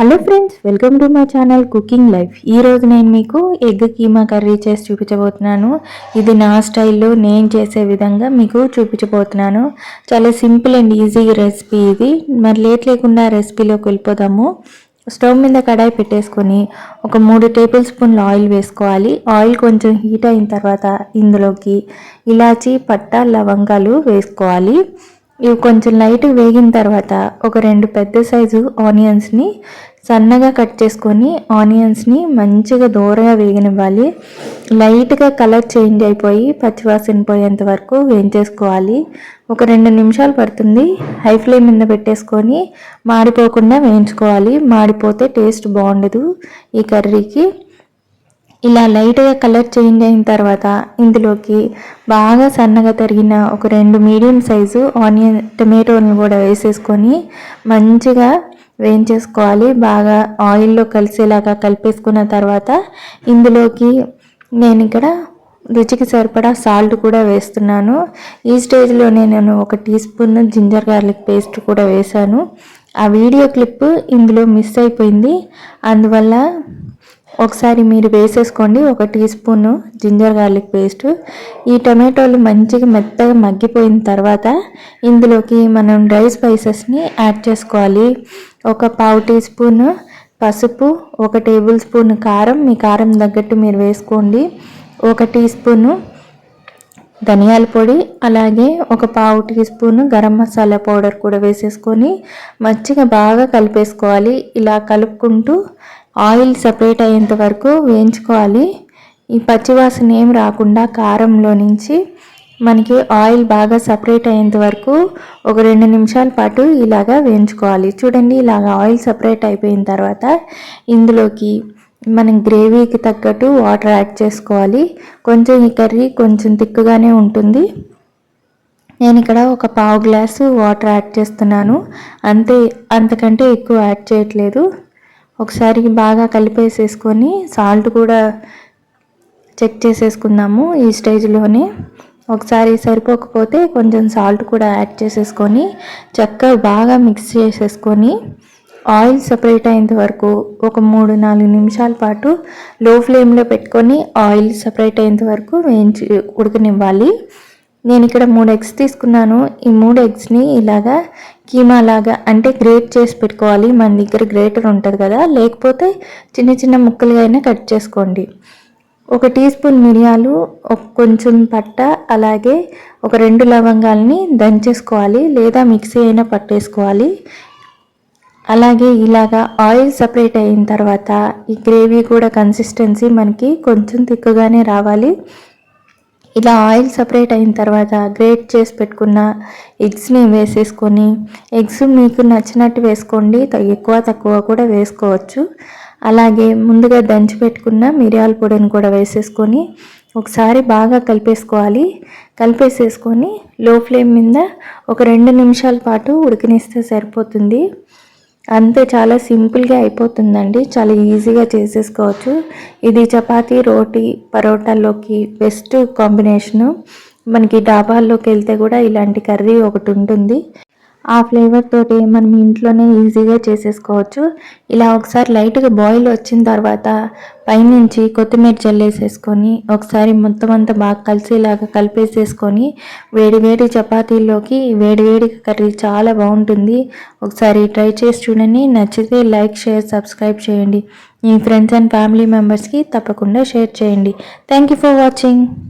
Hello friends welcome to my channel cooking life ఈరోజు నేను మీకు ఎగ్ కీమా కర్రీ చేసి చూపించబోతున్నాను. ఇది నా స్టైల్లో నేను చేసే విధంగా మీకు చూపించబోతున్నాను. చాలా సింపుల్ అండ్ ఈజీ రెసిపీ ఇది. మరి లేట్ లేకుండా రెసిపీలోకి వెళ్ళిపోదాము. స్టవ్ మీద కడాయి పెట్టేసుకొని ఒక మూడు టేబుల్ స్పూన్లు ఆయిల్ వేసుకోవాలి. ఆయిల్ కొంచెం హీట్ అయిన తర్వాత ఇందులోకి ఇలాచి పట్ట లవంగాలు వేసుకోవాలి. ఇవి కొంచెం లైట్ వేగిన తర్వాత ఒక రెండు పెద్ద సైజు ఆనియన్స్ని సన్నగా కట్ చేసుకొని ఆనియన్స్ని మంచిగా దూరగా వేగనివ్వాలి. లైట్గా కలర్ చేంజ్ అయిపోయి పచ్చివాసన పోయేంత వరకు వేయించేసుకోవాలి. ఒక రెండు నిమిషాలు పడుతుంది. హై ఫ్లేమ్ మీద పెట్టేసుకొని మాడిపోకుండా వేయించుకోవాలి. మాడిపోతే టేస్ట్ బాగుండదు ఈ కర్రీకి. ఇలా లైట్గా కలర్ చేంజ్ అయిన తర్వాత ఇందులోకి బాగా సన్నగా తరిగిన ఒక రెండు మీడియం సైజు ఆనియన్ టమాటోని కూడా వేసేసుకొని మంచిగా వేయించేసుకోవాలి. బాగా ఆయిల్లో కలిసేలాగా కలిపేసుకున్న తర్వాత ఇందులోకి నేను ఇక్కడ రుచికి సరిపడా సాల్ట్ కూడా వేస్తున్నాను. ఈ స్టేజ్లో నేను ఒక teaspoon ginger garlic paste కూడా వేశాను. ఆ వీడియో క్లిప్ ఇందులో మిస్ అయిపోయింది. అందువల్ల ఒకసారి మీరు వేసేసుకోండి. ఒక teaspoon ginger garlic paste. ఈ టమాటోలు మంచిగా మెత్తగా మగ్గిపోయిన తర్వాత ఇందులోకి మనం డ్రై స్పైసెస్ని యాడ్ చేసుకోవాలి. ఒక పావు టీ స్పూన్ పసుపు ఒక టేబుల్ స్పూన్ కారం. మీ కారం తగ్గట్టు మీరు వేసుకోండి. ఒక టీ స్పూను ధనియాల పొడి అలాగే ఒక పావు teaspoon garam masala powder కూడా వేసేసుకొని మంచిగా బాగా కలిపేసుకోవాలి. ఇలా కలుపుకుంటూ ఆయిల్ సపరేట్ అయ్యేంత వరకు వేయించుకోవాలి. ఈ పచ్చివాసన ఏం రాకుండా కారంలో నుంచి మనకి ఆయిల్ బాగా సపరేట్ అయ్యేంత వరకు ఒక రెండు నిమిషాల పాటు ఇలాగా వేయించుకోవాలి. చూడండి ఇలాగ ఆయిల్ సపరేట్ అయిపోయిన తర్వాత ఇందులోకి మనం గ్రేవీకి తగ్గట్టు వాటర్ యాడ్ చేసుకోవాలి. కొంచెం ఈ కర్రీ కొంచెం తిక్కుగానే ఉంటుంది. నేను ఇక్కడ ఒక పావు గ్లాసు వాటర్ యాడ్ చేస్తున్నాను. అంతే అంతకంటే ఎక్కువ యాడ్ చేయట్లేదు. ఒకసారి బాగా కలిపేసేసుకొని సాల్ట్ కూడా చెక్ చేసేసుకుందాము ఈ స్టేజ్లోనే. ఒకసారి సరిపోకపోతే కొంచెం సాల్ట్ కూడా యాడ్ చేసేసుకొని చక్కగా బాగా మిక్స్ చేసేసుకొని ఆయిల్ సపరేట్ అయ్యేంత వరకు ఒక మూడు నాలుగు నిమిషాల పాటు లో ఫ్లేమ్లో పెట్టుకొని ఆయిల్ సపరేట్ అయ్యేంత వరకు వేయించి ఉడకనివ్వాలి. నేను ఇక్కడ మూడు ఎగ్స్ తీసుకున్నాను. ఈ మూడు ఎగ్స్ని ఇలాగా కీమా లాగా అంటే గ్రేట్ చేసి పెట్టుకోవాలి. మన దగ్గర గ్రేటర్ ఉంటుంది కదా లేకపోతే చిన్న చిన్న ముక్కలుగా అయినా కట్ చేసుకోండి. ఒక టీ స్పూన్ మిరియాలు ఒక కొంచెం పట్ట అలాగే ఒక రెండు లవంగాల్ని దంచేసుకోవాలి లేదా మిక్సీ అయినా పట్టేసుకోవాలి. అలాగే ఇలాగా ఆయిల్ సపరేట్ అయిన తర్వాత ఈ గ్రేవీ కూడా కన్సిస్టెన్సీ మనకి కొంచెం తిక్కుగానే రావాలి. ఇలా ఆయిల్ సపరేట్ అయిన తర్వాత గ్రేట్ చేసి పెట్టుకున్న ఎగ్స్ని వేసేసుకొని ఎగ్స్ మీకు నచ్చినట్టు వేసుకోండి ఎక్కువ తక్కువ కూడా వేసుకోవచ్చు. అలాగే ముందుగా దంచి పెట్టుకున్న మిరియాల పొడిని కూడా వేసేసుకొని ఒకసారి బాగా కలిపేసుకోవాలి. కలిపేసేసుకొని లో ఫ్లేమ్ మీద ఒక రెండు నిమిషాల పాటు ఉడికినిస్తే సరిపోతుంది. అంతే చాలా సింపుల్గా అయిపోతుందండి. చాలా ఈజీగా చేసేసుకోవచ్చు. ఇది చపాతీ రోటీ పరోటాల్లోకి బెస్ట్ కాంబినేషను మనకి డాబాల్లోకి వెళ్తే కూడా ఇలాంటి కర్రీ ఒకటి ఉంటుంది. ఆ ఫ్లేవర్ తోటి మనం ఇంట్లోనే ఈజీగా చేసేసుకోవచ్చు. ఇలా ఒకసారి లైట్గా బాయిల్ వచ్చిన తర్వాత పైనుంచి కొత్తిమీర చల్లేసేసుకొని ఒకసారి మొత్తం అంతా బాగా కలిసేలాగా కలిపేసేసుకొని వేడివేడి చపాతీల్లోకి వేడి కర్రీ చాలా బాగుంటుంది. ఒకసారి ట్రై చేసి చూడండి. నచ్చితే లైక్ షేర్ సబ్స్క్రైబ్ చేయండి. మీ ఫ్రెండ్స్ అండ్ ఫ్యామిలీ మెంబర్స్కి తప్పకుండా షేర్ చేయండి. Thank you for watching.